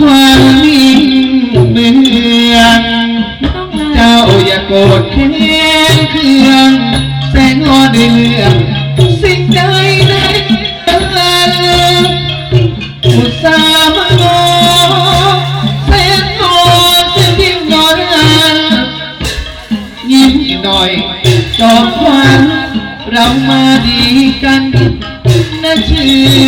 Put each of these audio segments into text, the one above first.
ความนิ่งเมือง เจ้าอย่าโกรธแค้นเคืองแสงอ่งอในเรื่องสิ่งใดในเาอุตส่าห์มาโง่แสนโงอจะดิ้นนอยยิ้มหน่อยจอมควันเรามาดีกันนะเชื่อ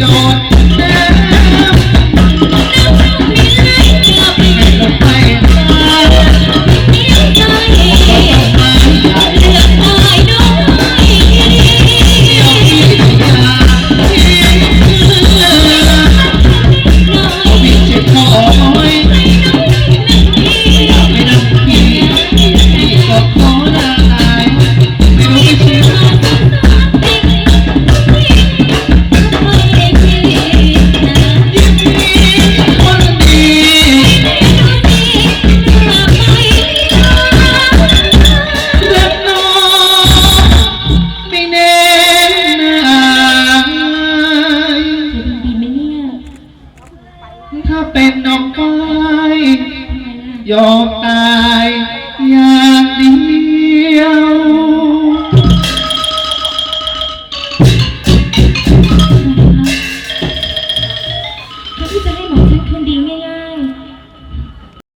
don't Your yoga